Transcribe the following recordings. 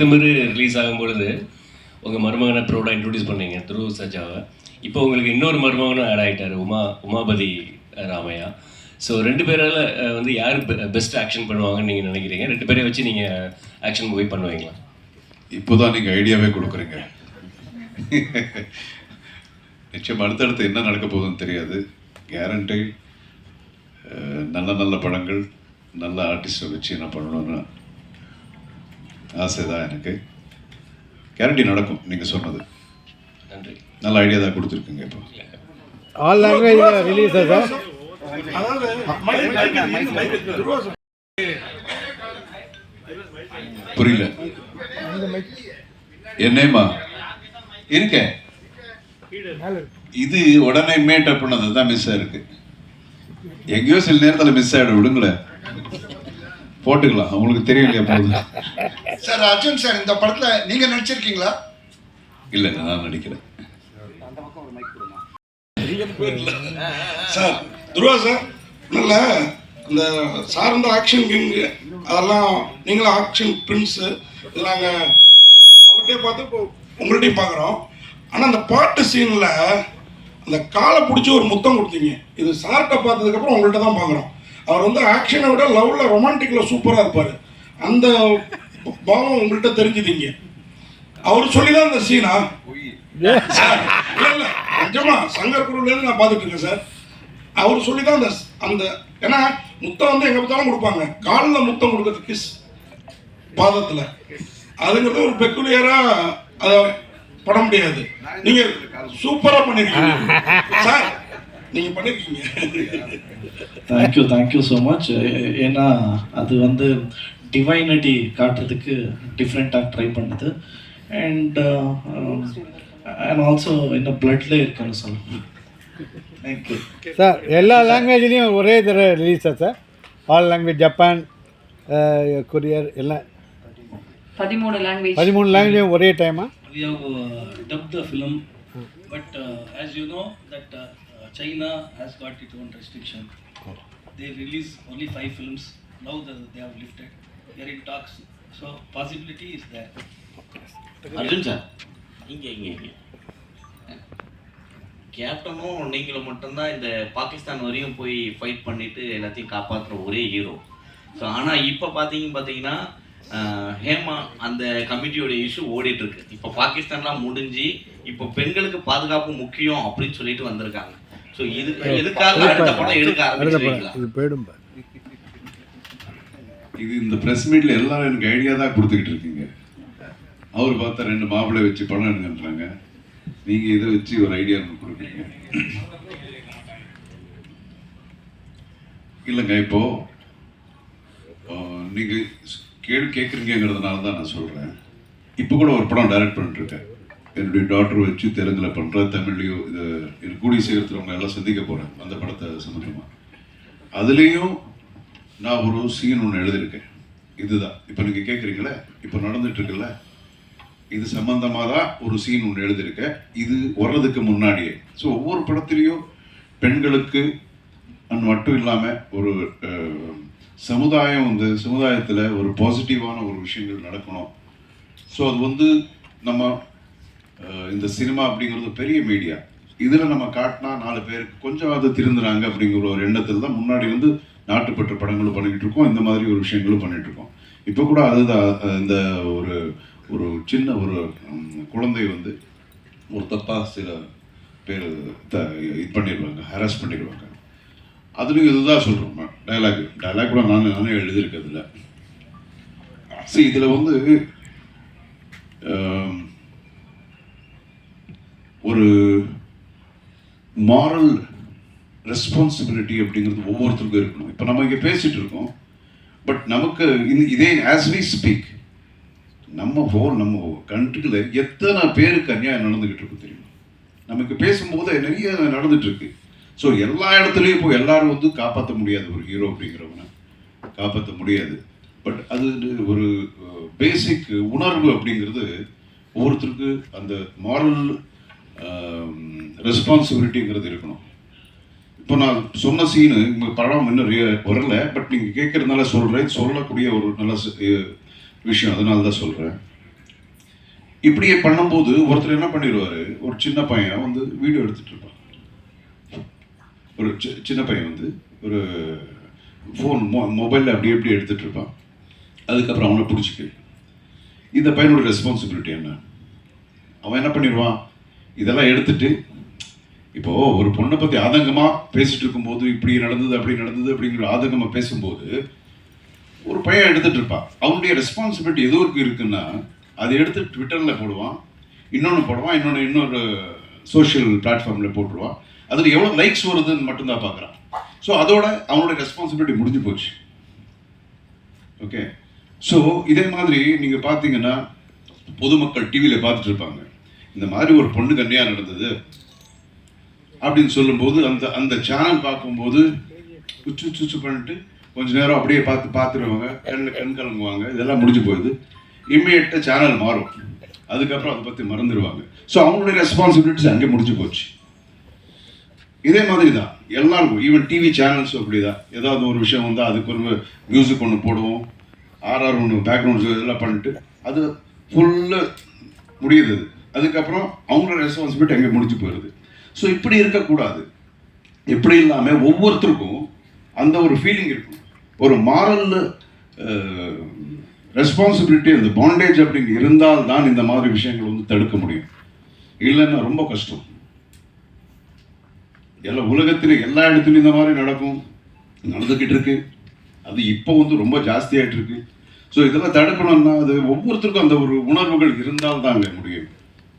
திமிரு ரிலீஸ் ஆகும் பொழுது உங்கள் மருமகனை ப்ரௌடாக இன்ட்ரடியூஸ் பண்ணீங்க துருவ சஜாவை. இப்போ உங்களுக்கு இன்னொரு மருமகனும் ஆட் ஆகிட்டார் உமா உமாபதி ராமையா. ஸோ ரெண்டு பேரால் வந்து யார் பெஸ்ட் ஆக்ஷன் பண்ணுவாங்கன்னு நீங்கள் நினைக்கிறீங்க? ரெண்டு பேரையும் வச்சு நீங்கள் ஆக்ஷன் மூவி பண்ணுவீங்களா? இப்போதான் நீங்கள் ஐடியாவே கொடுக்குறீங்க. நிச்சயம் அடுத்தடுத்து என்ன நடக்க போகுதுன்னு தெரியாது. கேரண்டி நல்ல நல்ல படங்கள் நல்ல ஆர்டிஸ்ட்டை வச்சு என்ன பண்ணணும்னு ஆசை தான் எனக்கு. கேரண்டி நடக்கும் நீங்கள் சொன்னது. நன்றி. நல்ல ஐடியா தான் கொடுத்துருக்குங்க இப்போ. ஆல் லாங்குவேஜ் ரிலீஸா சார் புரியல. என்னேம்மா இருக்கேன். இது உடனே மேட்டப் பண்ணது தான் மிஸ் ஆயிருக்கு எங்கேயோ சில நேரத்தில் மிஸ் ஆயிடும் விடுங்களேன். போட்டுக்கலாம். உங்களுக்கு தெரியும் இல்லையா போகுது? சார் அர்ஜுன் சார் இந்த படத்துல நீங்க நடிச்சிருக்கீங்களா? இல்லைங்க நான் நடிக்கிறேன். சார் துருவா சார் நல்ல இந்த சார்ந்த ஆக்ஷன் கிங்கு அதெல்லாம் நீங்களும் ஆக்ஷன் பிரின்ஸு இது நாங்கள் அவர்கிட்டயே பார்த்து இப்போ உங்கள்கிட்டயும் பார்க்குறோம். ஆனால் அந்த பாட்டு சீனில் அந்த காலை பிடிச்சி ஒரு முத்தம் கொடுத்தீங்க. இது சார்கிட்ட பார்த்ததுக்கப்புறம் உங்கள்கிட்ட தான் பார்க்குறோம். அவர் வந்து ஆக்ஷனை விட லவ்வில் ரொமான்டிக்கில் சூப்பராக இருப்பார். அந்த பாவம் உங்கள்கிட்ட தெரிஞ்சுதீங்க அவர் சொல்லி தான் இந்த சீனா சார், நிஜமா சங்கர் குருலேருந்து நான் பார்த்துட்டு இருக்கேன் சார். அவர் சொல்லி தான் அந்த அந்த ஏன்னா முத்தம் வந்து எங்க பார்த்தாலும் கொடுப்பாங்க. காலில் முத்தம் கொடுக்கறது கிஸ் பாதத்துல. அதுங்கிறது ஒரு பெக்குலியரா அதை பண்ண முடியாது. நீங்க சூப்பரா பண்ணிருக்கீங்க. சார் நீங்க பண்ணிருக்கீங்க. தேங்க்யூ தேங்க்யூ ஸோ மச் ஏன்னா அது வந்து டிவைனிட்டி காட்டுறதுக்கு டிஃப்ரெண்ட்டாக ட்ரை பண்ணுது. அண்ட் அண்ட் ஆல்சோ இந்த பிளட்ல இருக்குன்னு சொல்லணும். தேங்க்யூ சார் எல்லா லாங்குவேஜ்லேயும் ஒரே தடவை ரிலீஸா சார் ஆல் லாங்குவேஜ் ஜப்பான் கொரியர் எல்லாம். பதிமூணு லாங்குவேஜ் பதிமூணு லாங்குவேஜ் ஒரே டைமா We have uh, dubbed the film, but as you know that uh, China has got its own restriction. They release only five films. Now the, they have lifted. We are in talks, so possibility is there. Arjun sir இங்கே இங்கே இங்கே கேப்டனும் நீங்களும் மட்டும்தான் இந்த பாகிஸ்தான் வரையும் போய் fight பண்ணிட்டு எல்லாத்தையும் காப்பாற்றுற ஒரே ஹீரோ ஸோ ஆனால் இப்போ பார்த்தீங்க பார்த்தீங்கன்னா ஹேமா அந்த கமிட்டியோட இஷ்யூ ஓடிட்டு இருக்கு இப்போ பாகிஸ்தான்லாம் முடிஞ்சு இப்போ பெண்களுக்கு பாதுகாப்பு முக்கியம் அப்படின்னு சொல்லிட்டு வந்திருக்காங்க ஸோ இது எதுக்காக அடுத்த படம் எடுக்க அடுத்த ஆரம்பிச்சிருக்கீங்களா? படம் இது போயிடும் பாரு. இது இந்த ப்ரெஸ் மீட்ல எல்லாரும் எனக்கு ஐடியா தான் கொடுத்துக்கிட்டு இருக்கீங்க. அவர் பார்த்தா ரெண்டு மாப்பிள்ளை வச்சு படம் எடுங்கன்றாங்க. நீங்க இதை வச்சு ஒரு ஐடியா கொடுக்குறீங்க. இல்லைங்க இப்போ ஆஹ், நீங்க கேள்வி கேட்குறீங்கிறதுனால தான் நான் சொல்றேன். இப்போ கூட ஒரு படம் டைரக்ட் பண்ணிட்டு இருக்கேன். என்னுடைய டாக்டர் வச்சு தெலுங்கில் பண்ணுற தமிழ்லையும் இது கூடி சேர்த்துறவங்க எல்லாம் சந்திக்க போகிறேன் அந்த படத்தை சம்மந்தமாக அதுலேயும் நான் ஒரு சீன் ஒன்று எழுதியிருக்கேன். இதுதான். இப்போ நீங்கள் கேட்குறீங்களே இப்போ நடந்துட்டுருக்குல்ல இது சம்மந்தமாக தான் ஒரு சீன் ஒன்று எழுதியிருக்கேன். இது வர்றதுக்கு முன்னாடியே. ஸோ ஒவ்வொரு படத்துலேயும் பெண்களுக்கு மட்டும் இல்லாமல் ஒரு சமுதாயம் வந்து சமுதாயத்தில் ஒரு பாசிட்டிவான ஒரு விஷயங்கள் நடக்கணும். ஸோ அது வந்து நம்ம இந்த சினிமா அப்படிங்கிறது பெரிய மீடியா இதில் நம்ம காட்டினா நாலு பேருக்கு கொஞ்சம் அது திருந்துறாங்க அப்படிங்கிற ஒரு எண்ணத்தில் தான் முன்னாடி வந்து நாட்டுப்பற்று படங்களும் பண்ணிக்கிட்டு இருக்கோம். இந்த மாதிரி ஒரு விஷயங்களும் பண்ணிட்டு இருக்கோம். இப்போ கூட அதுதான் இந்த ஒரு ஒரு சின்ன ஒரு குழந்தை வந்து ஒரு தப்பாக சில பேர் த இது பண்ணிடுவாங்க ஹராஸ் பண்ணிடுவாங்க. அதுலேயும் இதுதான் சொல்கிறோம் டைலாக் டைலாக் கூட நான் நானே எழுதியிருக்கிறதுல சரி இதில் வந்து ஒரு மாரல் ரெஸ்பான்சிபிலிட்டி அப்படிங்கிறது ஒவ்வொருத்தருக்கும் இருக்கணும். இப்போ நம்ம இங்கே பேசிகிட்டு இருக்கோம். பட் நமக்கு இதே ஆஸ் வி ஸ்பீக் நம்ம ஹோல் நம்ம கண்ட்ரியில் எத்தனை பேருக்கு அநியாயம் நடந்துக்கிட்டு இருக்கும் தெரியுமா? நமக்கு பேசும்போது நிறைய நடந்துகிட்ருக்கு ஸோ எல்லா இடத்துலையும் இப்போ எல்லாரும் வந்து காப்பாற்ற முடியாது. ஒரு ஹீரோ அப்படிங்கிறவனை காப்பாற்ற முடியாது. பட் அது ஒரு பேசிக் உணர்வு அப்படிங்கிறது ஒவ்வொருத்தருக்கு அந்த மாரல் ரெஸ்பான்சிபிலிட்டிங்கிறது இருக்கணும். இப்போ நான் சொன்ன சீனு உங்கள் படம் இன்னும் வரல பட் நீங்கள் கேட்கறதுனால சொல்கிறேன் சொல்லக்கூடிய ஒரு நல்ல விஷயம் அதனால தான் சொல்கிறேன் இப்படியே பண்ணும்போது ஒருத்தர் என்ன பண்ணிடுவாரு? ஒரு சின்ன பையன் வந்து வீடியோ எடுத்துகிட்டு இருப்பான். ஒரு சி- சின்ன பையன் வந்து ஒரு ஃபோன் மொ மொபைலில் அப்படி எப்படி எடுத்துகிட்டு இருப்பான். அதுக்கப்புறம் அவனை பிடிச்சிக்க. இந்த பையனோட ரெஸ்பான்சிபிலிட்டி என்ன? அவன் என்ன பண்ணிடுவான்? இதெல்லாம் எடுத்துட்டு இப்போ ஒரு பொண்ணை பற்றி ஆதங்கமாக பேசிட்டு இருக்கும்போது இப்படி நடந்தது அப்படி நடந்தது அப்படிங்கிற ஆதங்கமாக பேசும்போது ஒரு பையன் எடுத்துட்டு இருப்பான். அவனுடைய ரெஸ்பான்சிபிலிட்டி எதுவும் இருக்குன்னா அதை எடுத்து ட்விட்டரில் போடுவான் இன்னொன்று போடுவான் இன்னொன்று இன்னொரு சோஷியல் பிளாட்ஃபார்மில் போட்டுருவான். அதில் எவ்வளோ லைக்ஸ் வருதுன்னு மட்டும்தான் பார்க்குறான். ஸோ அதோட அவனோட ரெஸ்பான்சிபிலிட்டி முடிஞ்சு போச்சு. ஓகே ஸோ இதே மாதிரி நீங்கள் பார்த்தீங்கன்னா பொதுமக்கள் டிவியில் பார்த்துட்டு இருப்பாங்க. இந்த மாதிரி ஒரு பொண்ணு கன்னியாக நடந்தது அப்படின்னு சொல்லும்போது அந்த அந்த சேனல் பார்க்கும்போது உச்சு சுச்சு பண்ணிட்டு கொஞ்ச நேரம் அப்படியே பார்த்து பார்த்துருவாங்க. கண்ணில் கண் கலங்குவாங்க. இதெல்லாம் முடிஞ்சு போயிடுது. இம்மிடியட்டாக சேனல் மாறும். அதுக்கப்புறம் அதை பற்றி மறந்துடுவாங்க ஸோ அவங்களுடைய ரெஸ்பான்சிபிலிட்டிஸ் அங்கே முடிஞ்சு போச்சு. இதே மாதிரி தான். எல்லாருக்கும் ஈவன் டிவி சேனல்ஸும் அப்படி தான் ஏதாவது ஒரு விஷயம் வந்தால் அதுக்கு ஒரு மியூசிக் ஒன்று போடுவோம். ஆர்ஆர் ஒன்று பேக்ரவுண்ட்ஸ் இதெல்லாம் பண்ணிட்டு அது ஃபுல்லாக முடியுது அதுக்கப்புறம் அவங்களோட ரெஸ்பான்சிபிலிட்டி அங்கே முடிஞ்சு போயிடுது. ஸோ இப்படி இருக்கக்கூடாது. இப்படி இல்லாமல் ஒவ்வொருத்தருக்கும் அந்த ஒரு ஃபீலிங் இருக்கும். ஒரு மாரல் ரெஸ்பான்சிபிலிட்டி அந்த பாண்டேஜ் அப்படிங்க இருந்தால் தான் இந்த மாதிரி விஷயங்கள் வந்து தடுக்க முடியும். இல்லைன்னா ரொம்ப கஷ்டம். எல்லா உலகத்தில் எல்லா இடத்துலையும் இந்த மாதிரி நடக்கும். நடந்துக்கிட்டு இருக்கு. அது இப்போ வந்து ரொம்ப ஜாஸ்தியாகிட்டு இருக்கு. ஸோ இதெல்லாம் தடுக்கணும்னா அது ஒவ்வொருத்தருக்கும் அந்த ஒரு உணர்வுகள் இருந்தால் அங்கே முடியும்.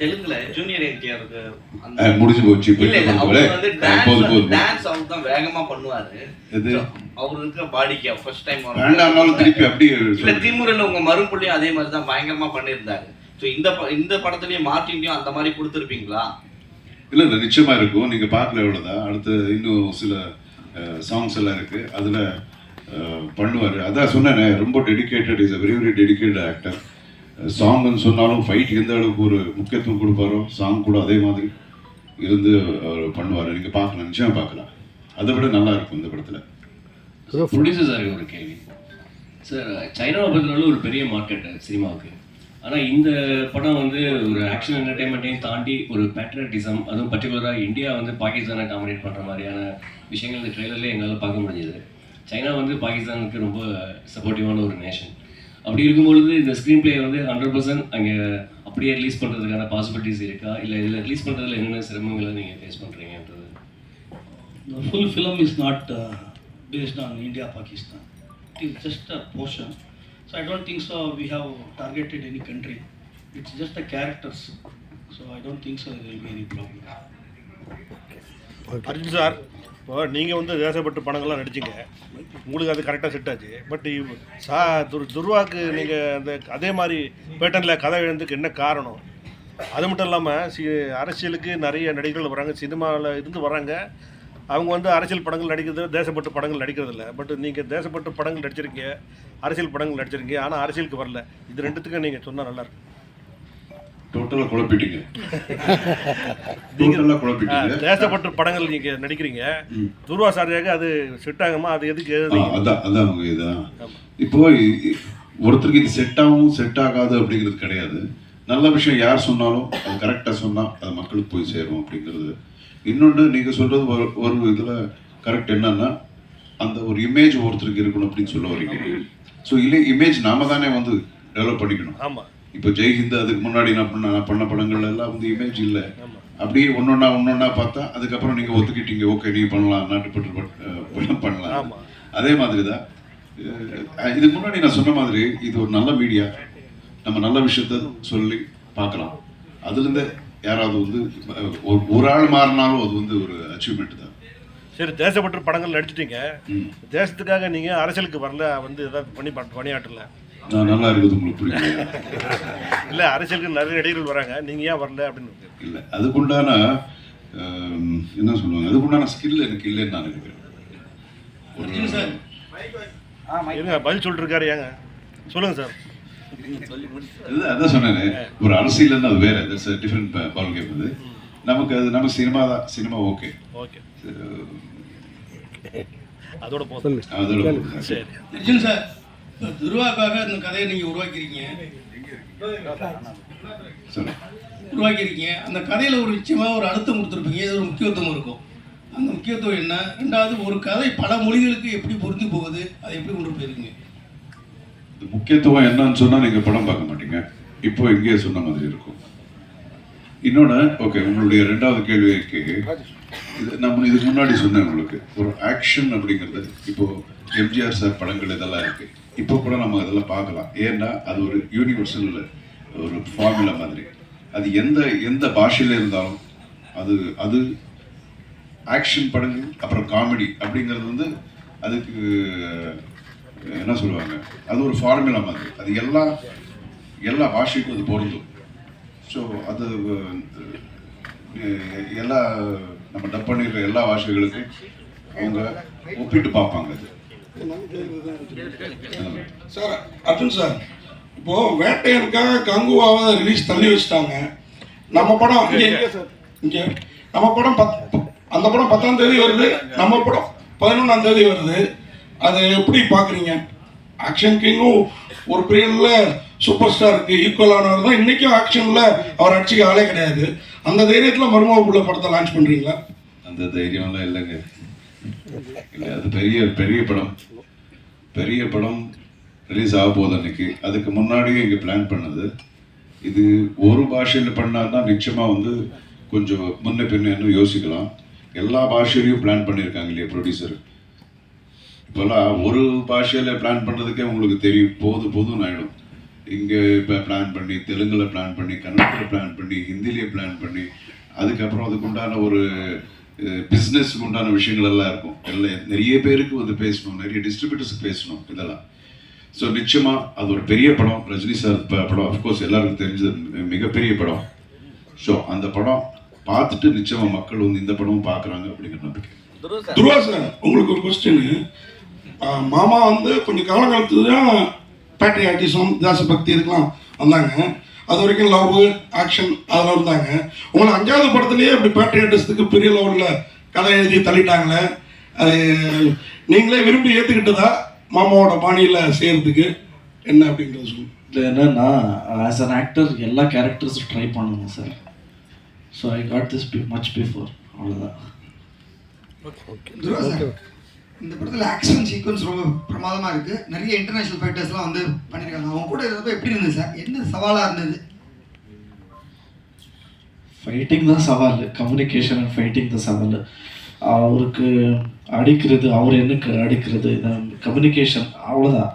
தெலுங்குல ஜூனியர் என்டிஆருக்கு முடிஞ்சு போச்சு டான்ஸ் அவர் தான் வேகமா பண்ணுவாரு. இது அவர் இருக்கிற பாடிக்கு ஃபர்ஸ்ட் டைம் வேண்டாம்னாலும் திருப்பி அப்படியே இல்ல. திமுறல உங்க மறுபடியும் அதே மாதிரி தான் பயங்கரமா பண்ணியிருந்தாரு. ஸோ இந்த இந்த படத்துலயும் மார்டின்லயும் அந்த மாதிரி கொடுத்துருப்பீங்களா? இல்லை இல்லை நிச்சயமா இருக்கும். நீங்க பார்க்கல எவ்வளோதான் அடுத்து இன்னும் சில சாங்ஸ் எல்லாம் இருக்கு. அதுல பண்ணுவாரு. அதான் சொன்னேனே ரொம்ப dedicated is very very dedicated actor சாங்னு சொன்னாலும் ஃபைட் எந்த அளவுக்கு ஒரு முக்கியத்துவம் கொடுப்பாரோ சாங் கூட அதே மாதிரி இருந்து அவர் பண்ணுவார். நீங்கள் பார்க்கலாம் நிச்சயமா பார்க்கலாம். அதை விட நல்லா இருக்கும் இந்த படத்துல. ப்ரொடியூசர் சார் ஒரு கேள்வி. சார் சைனாவை பொறுத்தவரை ஒரு பெரிய மார்க்கெட் சினிமாவுக்கு. ஆனால் இந்த படம் வந்து ஒரு ஆக்ஷன் என்டர்டைன்மெண்ட்டையும் தாண்டி ஒரு பேட்ரட்டிசம் அதுவும் பர்டிகுலராக இந்தியா வந்து பாகிஸ்தானை டாமினேட் பண்ணுற மாதிரியான விஷயங்கள் இந்த ட்ரெய்லர்லேயே எங்களால் பார்க்க முடிஞ்சது. சைனா வந்து பாகிஸ்தானுக்கு ரொம்ப சப்போர்ட்டிவான ஒரு நேஷன் அப்படி இருக்கும்பொழுது இந்த ஸ்க்ரீன் பிளே வந்து ஹண்ட்ரட் பர்சன்ட் அங்கே அப்படியே ரிலீஸ் பண்ணுறதுக்கான பாசிபிலிட்டிஸ் இருக்கா இல்லை இதில் ரிலீஸ் பண்ணுறதுல என்னென்ன சிரமங்களை நீங்கள் ஃபேஸ் பண்ணுறீங்கன்றது The full film is not uh, based on India Pakistan. It is just a portion. So I don't think so. We have targeted any country. It's just the characters. So I don't think so. There will be any problem. Arjun sir இப்போ நீங்கள் வந்து தேசப்பட்டு படங்கள்லாம் நடிச்சிங்க. உங்களுக்கு அது கரெக்டாக set ஆச்சு. But சா துர் துர்வாக்கு நீங்கள் அந்த அதே மாதிரி பேட்டனில் கதை எழுந்ததுக்கு என்ன காரணம்? அது மட்டும் இல்லாமல் சி அரசியலுக்கு நிறைய நடிகர்கள் வராங்க சினிமாவில் இருந்து வராங்க. அவங்க வந்து அரசியல் படங்கள் நடிக்கிறது தேசப்பட்டு படங்கள் நடிக்கிறதில்ல பட் நீங்கள் தேசப்பட்டு படங்கள் நடிச்சிருக்கீங்க அரசியல் படங்கள் நடிச்சிருக்கீங்க ஆனால் அரசியலுக்கு வரல. இது ரெண்டுத்துக்கும் நீங்கள் சொன்னால் நல்லாயிருக்கும் டோட்டலாக குழப்பிட்டீங்க. டோட்டலாக குழப்பிட்டீங்க. தேசப்பட்டு படங்கள் நீங்கள் நடிக்கிறீங்க. துர்வா சாரியாக அது செட் ஆகுமா? அது எதுக்கு அதான் அதான் அவங்க இதான் இப்போ ஒருத்தருக்கு இது செட் ஆகும் செட் ஆகாது அப்படிங்கிறது கிடையாது. நல்ல விஷயம் யார் சொன்னாலும் அது கரெக்டாக சொன்னால் அது மக்களுக்கு போய் சேரும் அப்படிங்கிறது. இன்னொன்று நீங்கள் சொல்கிறது ஒரு ஒரு இதில் கரெக்ட் என்னன்னா அந்த ஒரு இமேஜ் ஒருத்தருக்கு இருக்கணும் அப்படின்னு சொல்ல வரீங்க. ஸோ இல்லை இமேஜ் நாம தானே வந்து டெவலப் பண்ணிக்கணும். ஆமாம் இப்போ ஜெய்ஹிந்த் அதுக்கு முன்னாடி நான் பண்ண நான் பண்ண படங்கள் எல்லாம் வந்து இமேஜ் இல்லை. அப்படியே ஒன்னொன்னா ஒன்னொன்னா பார்த்தா அதுக்கப்புறம் நீங்கள் ஒத்துக்கிட்டீங்க. ஓகே நீ பண்ணலாம். அஹ் படம் பண்ணலாம். அதே மாதிரி தான் இதுக்கு முன்னாடி நான் சொன்ன மாதிரி இது ஒரு நல்ல மீடியா நம்ம நல்ல விஷயத்த சொல்லி பார்க்கலாம். அதுலேருந்து யாராவது வந்து ஒரு ஒரு ஆள் மாறினாலும் அது வந்து ஒரு அச்சீவ்மெண்ட் தான். சரி தேசப்பற்று படங்கள் நடிச்சிட்டீங்க. தேசத்துக்காக நீங்கள் அரசியலுக்கு வரல வந்து பண்ணி பண்- பணியாற்றல. நான் நல்லா இருக்குது உங்களுக்கு புரியுது? இல்லை அரசியலுக்கு நிறைய நடிகர்கள் வராங்க. நீங்கள் ஏன் வரல அப்படின்னு. இல்லை அதுக்குண்டான என்ன சொல்லுவாங்க? அதுக்குண்டான ஸ்கில் எனக்கு இல்லைன்னு நான் நினைக்கிறேன். இருங்க பதில் சொல்லிட்டு இருக்காரு ஏங்க. சொல்லுங்க சார். இது அதான் சொன்னேனே. ஒரு அரசியல் அது வேற. தட்ஸ் டிஃப்ரெண்ட் பால் கேம் அது. நமக்கு அது நம்ம சினிமா தான். சினிமா ஓகே ஓகே அதோட போதும். அதோட போதும். சரி. சார். துருவாக்காக இந்த கதையை நீங்கள் உருவாக்கியிருக்கீங்க. சொல்லு உருவாக்கியிருக்கீங்க. அந்த கதையில் ஒரு நிச்சயமாக ஒரு அழுத்தம் கொடுத்துருப்பீங்க. இது ஒரு முக்கியத்துவம் இருக்கும். அந்த முக்கியத்துவம் என்ன? ரெண்டாவது ஒரு கதை பல மொழிகளுக்கு எப்படி பொருந்தி போகுது? அதை எப்படி கொண்டு போயிருக்கீங்க? இது முக்கியத்துவம் என்னன்னு சொன்னா நீங்க படம் பார்க்க மாட்டீங்க. இப்போ இங்கேயே சொன்ன மாதிரி இருக்கும். இன்னொன்று ஓகே உங்களுடைய ரெண்டாவது கேள்விக்கு இது நம்ம இதுக்கு முன்னாடி சொன்னேன் உங்களுக்கு. ஒரு ஆக்ஷன் அப்படிங்கிறது இப்போ எம்ஜிஆர் சார் படங்கள் இதெல்லாம் இருக்கு. இப்போ கூட நம்ம அதெல்லாம் பார்க்கலாம். ஏன்னா அது ஒரு யூனிவர்சல் ஒரு ஃபார்முலா மாதிரி. அது எந்த எந்த பாஷையில் இருந்தாலும் அது அது ஆக்ஷன் படங்கள் அப்புறம் காமெடி அப்படிங்கிறது வந்து அதுக்கு என்ன சொல்லுவாங்க? அது ஒரு ஃபார்முலா மாதிரி. அது எல்லா எல்லா பாஷைக்கும் அது பொருந்தும். ஸோ அது எல்லா நம்ம டப் பண்ணிருக்கிற எல்லா பாஷைகளுக்கும் அவங்க ஒப்பிட்டு பார்ப்பாங்க அது. சார் அர்ஜுன் சார் இப்போ வேட்டையனுக்காக கங்குவாவை ரிலீஸ் தள்ளி வச்சுட்டாங்க. நம்ம படம் இங்க இங்க. சார் இங்க. நம்ம படம் பத் அந்த படம் பத்தாம் தேதி வருது நம்ம படம் பதினொன்றாம் தேதி வருது. அதை எப்படி பார்க்குறீங்க ஆக்ஷன் கிங்கும் ஒரு பீரியடில் சூப்பர் ஸ்டாருக்கு ஈக்குவலானவர் தான். இன்றைக்கும் ஆக்ஷனில் அவர் அடிச்சுக்க ஆளே கிடையாது. அந்த தைரியத்தில் மருமகுள்ள படத்தை லான்ச் பண்ணுறீங்களா அந்த தைரியம்லாம் இல்லைங்க. இல்லை அது பெரிய பெரிய படம். பெரிய படம் ரிலீஸ் ஆக போகுது அன்னைக்கு. அதுக்கு முன்னாடியே இங்கே பிளான் பண்ணது. இது ஒரு பாஷையில் பண்ணால் நிச்சயமாக வந்து கொஞ்சம் முன்ன பின்னேன்னு யோசிக்கலாம். எல்லா பாஷையிலையும் பிளான் பண்ணியிருக்காங்க இல்லையா ப்ரொடியூசர் இப்போல்லாம் ஒரு பாஷையில் பிளான் பண்ணுறதுக்கே உங்களுக்கு தெரியும். போது போதும் ஆகிடும் இங்கே இப்போ பிளான் பண்ணி தெலுங்கில் பிளான் பண்ணி கன்னடத்தில் பிளான் பண்ணி ஹிந்திலேயே பிளான் பண்ணி அதுக்கப்புறம் அதுக்கு உண்டான ஒரு பிஸ்னஸ்க்கு உண்டான விஷயங்கள் எல்லாம் இருக்கும். எல்லாம் நிறைய பேருக்கு வந்து பேசணும். நிறைய டிஸ்ட்ரிபியூட்டர்ஸுக்கு பேசணும் இதெல்லாம். ஸோ நிச்சயமாக அது ஒரு பெரிய படம். ரஜினி சார் படம் அஃப்கோர்ஸ் எல்லாருக்கும் தெரிஞ்சது. மிகப்பெரிய படம். ஸோ அந்த படம் பார்த்துட்டு நிச்சயமாக மக்கள் வந்து இந்த படமும் பார்க்குறாங்க அப்படிங்கிற நம்பிக்கை. துருவா சார். உங்களுக்கு ஒரு கொஸ்டின் மாமா வந்து கொஞ்சம் காலகாலத்துக்கு தான் பேட்ரியாட்டிசம் தேசபக்தி இதுக்கெல்லாம் வந்தாங்க. அது வரைக்கும் லவ் ஆக்ஷன் அதில் இருந்தாங்க. உங்களை அஞ்சாவது படத்துலேயே இப்படி பேட்ரியாட்டிசத்துக்கு பெரிய லெவலில் கதை எழுதி தள்ளிட்டாங்களே. அது நீங்களே விரும்பி ஏற்றுக்கிட்டதா மாமாவோட பாணியில் செய்கிறதுக்கு என்ன அப்படின்றது சொல்லுங்க. இதில் என்னன்னா ஆஸ் அன் ஆக்டர் எல்லா கேரக்டர்ஸும் ட்ரை பண்ணணும் sir so I got this much before அவ்வளோதான் துருவா சார். இந்த படத்தில் ஆக்ஷன் சீக்வன்ஸ் ரொம்ப பிரமாதமாக இருக்குது நிறைய இன்டர்நேஷ்னல் ஃபைட்டர்ஸ்லாம் வந்து பண்ணியிருக்காங்க அவங்க கூட இருந்தப்போ எப்படி இருந்தது சார் என்ன சவாலாக இருந்தது? ஃபைட்டிங் தான் சவால். கம்யூனிகேஷன் அண்ட் ஃபைட்டிங் தான் சவால். அவருக்கு அடிக்கிறது அவர் என்ன அடிக்கிறது கம்யூனிகேஷன் அவ்வளோதான்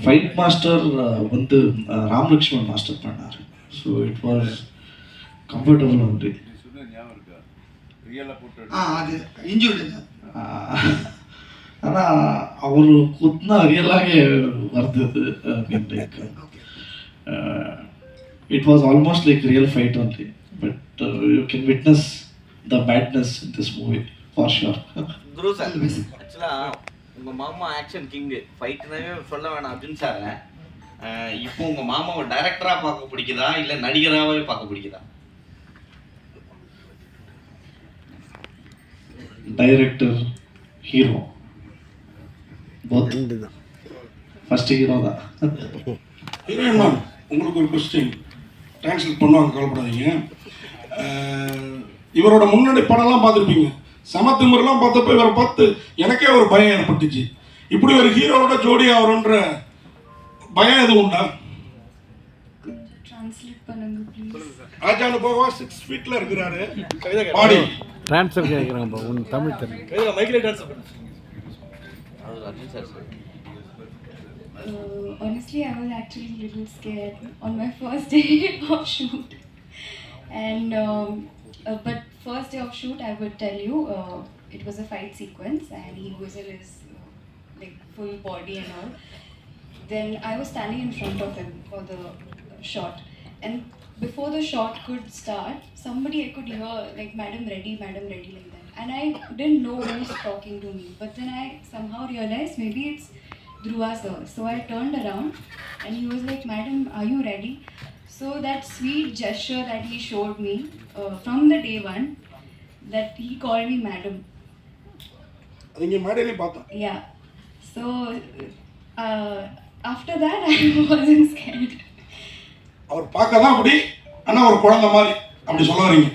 ஃபைட் மாஸ்டர் வந்து அஹ், ராம் லக்ஷ்மண் மாஸ்டர் பண்ணார். So it was comfortable only ஆ அது சார் ஆனால் அவர் குத்துனா ரியலாகவே வருது it was almost like real fight only but you can witness the badness in this movie for sure Guru sir ஆக்சுவலாக உங்கள் மாமா ஆக்ஷன் கிங்கு ஃபைட்டுனாவே சொல்ல வேணாம் அர்ஜுன் சார் இப்போ உங்கள் மாமாவை டைரக்டராக பார்க்க பிடிக்குதா இல்லை நடிகராகவே பார்க்க பிடிக்குதா? டைரக்டர் ஹீரோ ஃபர்ஸ்ட் ஹீரோ தான். உங்களுக்கு ஒரு கொஸ்டின் ட்ரான்ஸ்லேட் பண்ணுவாங்க கவலைப்படாதீங்க. இவரோட முன்னாடி படம்லாம் பார்த்துருப்பீங்க. சமத்திமுறைலாம் பார்த்தப்ப இவரை பார்த்து எனக்கே ஒரு பயம் ஏற்பட்டுச்சு. இப்படி ஒரு ஹீரோவோட ஜோடி ஆகிறோன்ற பயம் எதுவும் உண்டா? ப்ளீஸ் ராஜானுபவா சிக்ஸ் ஃபீட்ல இருக்கிறாரு. பாடி. ட்ரான்ஸ்ஃபர் கேட்குறாங்கப்பா உன் தமிழ் தெரியும் Uh, honestly, I was actually a little scared on my first day of shoot. And um, uh, but first day of shoot, I would tell you, uh, it was a fight sequence, and he was in his uh, like full body and all. Then I was standing in front of him for the uh, shot, and before the shot could start, somebody I could hear like "Madam ready, Madam ready" like that, and I didn't know who was talking to me. But then I somehow realized maybe it's Dhruva sir. So I turned around, and he was like, "Madam, are you ready?" So that sweet gesture that he showed me uh, from the day one, that he called me madam. Yeah. So uh, after that, I wasn't scared. அவர் பார்க்க தான் அப்படி. ஆனா ஒரு குழந்தை மாதிரி. அப்படி சொல்ல வரீங்க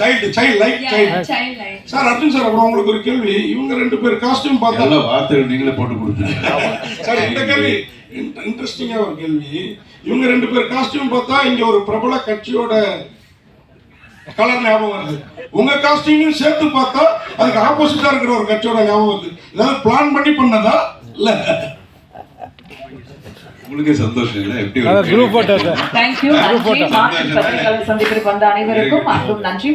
child child like child. Sir Arjun sir அப்புறம் உங்களுக்கு ஒரு கேள்வி. இவங்க ரெண்டு பேர் காஸ்டியூம் பார்த்தா வார்த்தைகள் நீங்களே போட்டு கொடுத்துருங்க. சார் இந்த கேள்வி இன்ட்ரெஸ்டிங்கா ஒரு கேள்வி. இவங்க ரெண்டு பேர் காஸ்டியூம் பார்த்தா இங்க ஒரு பிரபல கட்சியோட கலர் ஞாபகம் வருது. உங்க காஸ்டியூமையும் சேர்த்து பார்த்தா அதுக்கு ஆப்போசிட்டா இருக்கிற ஒரு கட்சியோட ஞாபகம் வருது. ஏதாவது பிளான் பண்ணி பண்ணதா? இல்ல. உங்களுக்கே சந்தோஷம் இல்லை எப்படி group photo sir Thank you. நன்றி. மார்க்கெட் பத்திரிகை சந்திப்பிற்கு வந்த அனைவருக்கும் அன்பும் நன்றி